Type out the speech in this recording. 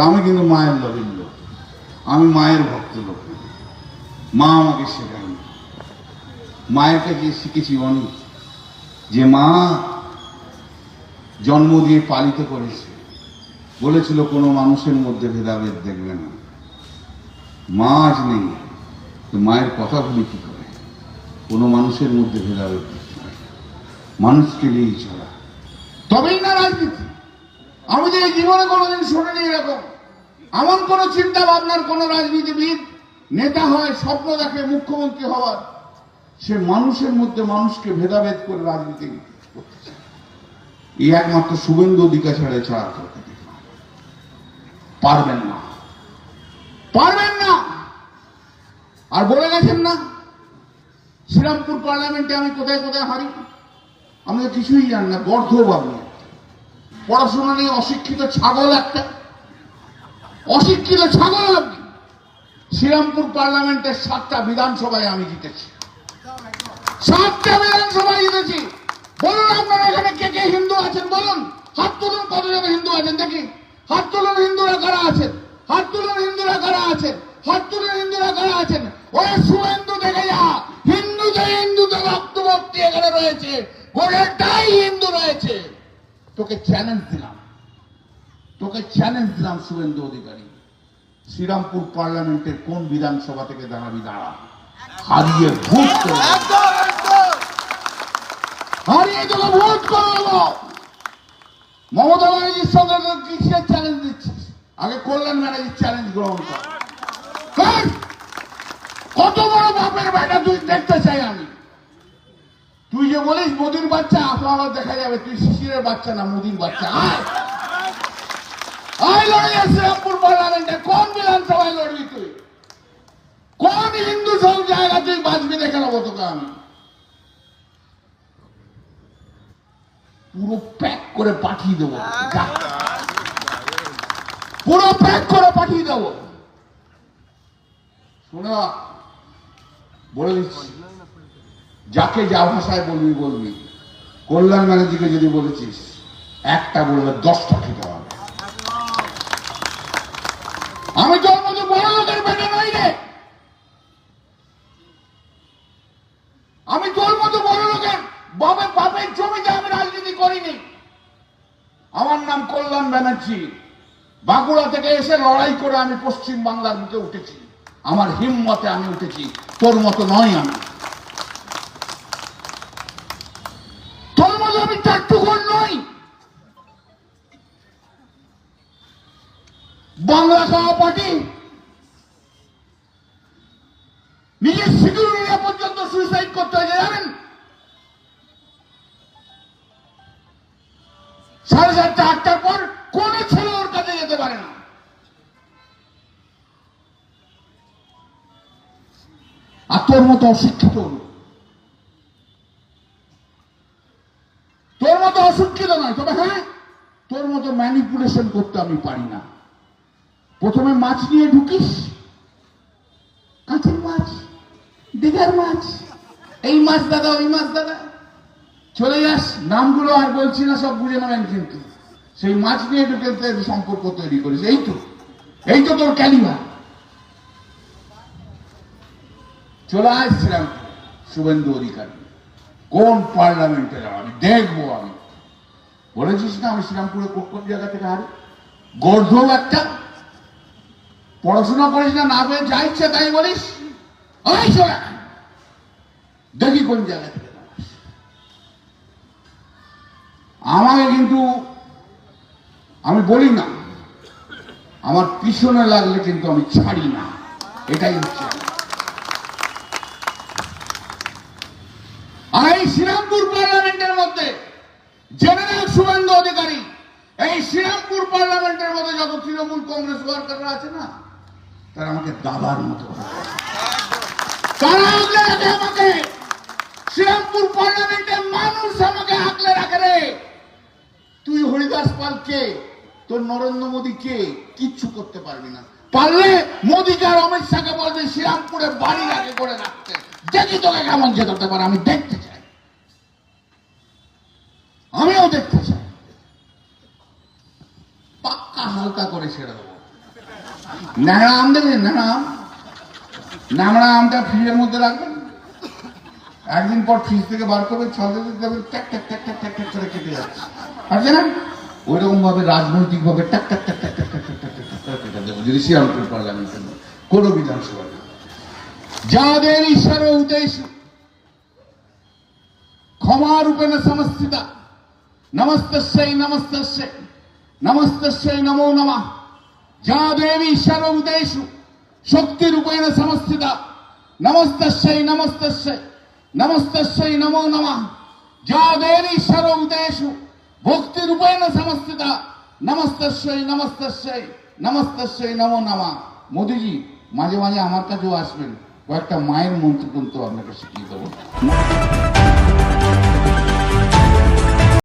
তা আমি কিন্তু মায়ের লবির লোক। আমি মায়ের ভক্ত লোক মা আমাকে শেখায়নি। মায়ের কাছে শিখেছি অনেক, যে মা জন্ম দিয়ে পালিত করেছে, বলেছিল কোনো মানুষের মধ্যে ভেদাভেদ দেখবে না। মা আজ নেই, তো মায়ের কথা বলি কি করে? কোনো মানুষের মধ্যে ভেদাভেদ। মানুষকে নিয়েই চলা। তবেই না রাজনীতি। আমি যে এই জীবনে কোনোদিন শুনিনি এরকম। এমন কোনো চিন্তা ভাবনার কোনো রাজনীতিবিদ, নেতা হয়, স্বপ্ন দেখে মুখ্যমন্ত্রী হওয়ার, সে মানুষের মধ্যে মানুষকে ভেদাভেদ করে রাজনীতি করতে চায় এই একমাত্র শুভেন্দু অধিকার ছাড়া ছাড়া। পারবেন না। পারবেন না! আর বলে গেছেন না, শ্রীরামপুর পার্লামেন্টে আমি কোথায় কোথায় হারি? আমি তো কিছুই জানি না, গর্ধব আপনি পড়াশোনা নিয়ে অশিক্ষিত ছাগল একটা। অশিক্ষিত ছাগল আপনি শ্রীরামপুর পার্লামেন্টের সাতটা বিধানসভায় আমি জিতেছি। সাতটা বিধানসভায় জিতেছি। বলুন আপনারা এখানে কে কে হিন্দু আছেন, বলুন। হাত তুলুন কতজন হিন্দু আছেন, দেখি। হাত তুলুন হিন্দুরা কারা আছেন? হাত তুলুন হিন্দুরা কারা আছেন? হাত তুলুন হিন্দুরা কারা আছেন? ওই সুহেন্দু দেখে যা হিন্দুতে হিন্দুতে রক্তবর্তী এখানে রয়েছে। গোটাটাই হিন্দু রয়েছে। তোকে চ্যালেঞ্জ দিলাম। তোকে চ্যালেঞ্জ দিলাম শুভেন্দু অধিকারী। শ্রীরামপুর পার্লামেন্টের কোন বিধানসভা থেকে দাঁড়াবি দাঁড়া। হারিয়ে ভোট করে হারিয়ে তোকে ভোট করে দেবো। মমতা ব্যানার্জির সঙ্গে কিসের চ্যালেঞ্জ দিচ্ছিস? আগে কল্যাণ ব্যানার্জির চ্যালেঞ্জ গ্রহণ কর। কত বড় বাপের বেটা তুই দেখতে চাই আমি তুই যে বলিস মোদির বাচ্চা আপনার দেখা যাবে, তুই শিশিরের বাচ্চা না, মোদির বাচ্চা। আয়। পার্লামেন্টে। কোন বিধানসভায় লড়বি তুই? কোন হিন্দু সব জায়গা তুই বাঁচবি পুরো প্যাক করে পাঠিয়ে দেবো। পুরো প্যাক করে পাঠিয়ে দেবো। শোনা, বলে দিচ্ছি। যাকে যা ভাষায় বলবি বলবি। কল্যাণ ব্যানার্জিকে যদি বলেছিস, একটা বললে দশটা খেতে হবে। আমি আমি তোর মতো বড় লোকের বাবা বাপের জমিতে আমি রাজনীতি করিনি। আমার নাম কল্যাণ ব্যানার্জি। বাঁকুড়া থেকে এসে লড়াই করে আমি পশ্চিম বাংলার বুকে উঠেছি। আমার হিম্মতে আমি উঠেছি। তোর মতো নয় আমি। বাংলা খাওয়া পার্টি নিজের সিকিউরিটি পর্যন্ত সুইসাইড করতে হয়েছে জানেন? সাড়ে সাতটা, আটটার পর কোন ছেলে ওর কাছে যেতে পারে না। আর তোর মতো অশিক্ষিত। তোর মতো অশিক্ষিত নয়, তবে হ্যাঁ তোর মতো ম্যানিপুলেশন করতে আমি পারি না। প্রথমে মাছ নিয়ে ঢুকিস। কাঁচের মাছ, দিঘার মাছ, এই মাছ দাদা, ওই মাছ দাদা। চলে যাস, নামগুলো আর বলছি না, সব বুঝে নেবেন কিন্তু। সেই মাছ নিয়ে ঢুকে সম্পর্ক তৈরি করিস। এই তো এই তো তোর ক্যালিমা চলে আসছিলাম শুভেন্দু অধিকারী। কোন পার্লামেন্টে আমি? দেখব আমি। বলেছিস না আমি শ্রীরামপুরে কোন কোন জায়গা থেকে হারি? গর্ধব একটা পড়াশোনা করিস না না পেয়ে যা ইচ্ছে তাই বলিস। দেখি কোন জায়গা থেকে আমাকে কিন্তু, আমি বলি না, আমার পিছনে লাগলে কিন্তু আমি ছাড়ি না। এটাই হচ্ছে। আর এই শ্রীরামপুর পার্লামেন্টের মধ্যে জেনারেল শুভেন্দু অধিকারী, এই শ্রীরামপুর পার্লামেন্টের মধ্যে যত তৃণমূল কংগ্রেস ওয়ার্কাররা আছে না তারা আমাকে দাদার মতো তারা আগলে রাখে আমাকে। শ্রীরামপুর পার্লামেন্টের মানুষ আমাকে আগলে রাখে রে। তুই হরিদাস পাল কে? তোর নরেন্দ্র মোদী কে? কিচ্ছু করতে পারবি না। পারলে মোদীকে আর অমিত শাহকে বলবে, শ্রীরামপুরে বাড়ি আগে করে রাখতে। দেখি তোকে কেমন যেতে পারে, আমি দেখতে চাই। আমিও দেখতে চাই। পাক্কা হালকা করে ছেড়ে দেবো। ন্যাংরা আম দেবেন ন্যাংরা আম ন্যাংরা আমটা ফ্রিজের মধ্যে রাখবেন একদিন পর ফ্রিজ থেকে বার করবে ছলে দেবেন ট্যাক ট্যাক ট্যাক ট্যাক ট্যাক ট্যাক করে কেটে যাচ্ছে আছে না ওইরকম ভাবে রাজনৈতিক ভাবে ট্যাক ট্যাক ট্যাক ট্যাক ট্যাক ট্যাক ট্যাক ট্যাক ট্যাক করে কেটে দেবো যদি শ্রীরামপুর পার্লামেন্টের কোনো বিধানসভা যাদের ঈশ্বর উদ্দেশ্য ক্ষমারূপেণ সমস্থিতা নমস্তস্যৈ নমস্তস্যৈ নমস্তস্যৈ নমো নমঃ ದೇವಿ ಸರ್ವದೇಶು ಶಕ್ತಿ ರೂಪೇಣ ಸಮಸ್ಥಿತ ನಮಸ್ತೈ ನಮಸ್ತೈ ನಮಸ್ತೈ ನಮೋ ನಮಃ ದೇವಿ ಸರ್ವದೇಶು ಭಕ್ತಿ ರೂಪೇಣ ಸಮಸ್ಥಿತ ನಮಸ್ತೈ ನಮಸ್ತೈ নমস্তস্যই নমো নামা মোদিজি মাঝে মাঝে আমার কাছেও আসবেন কয়েকটা মায়ের মন্ত্র কিন্তু আপনাকে শিখিয়ে দেবো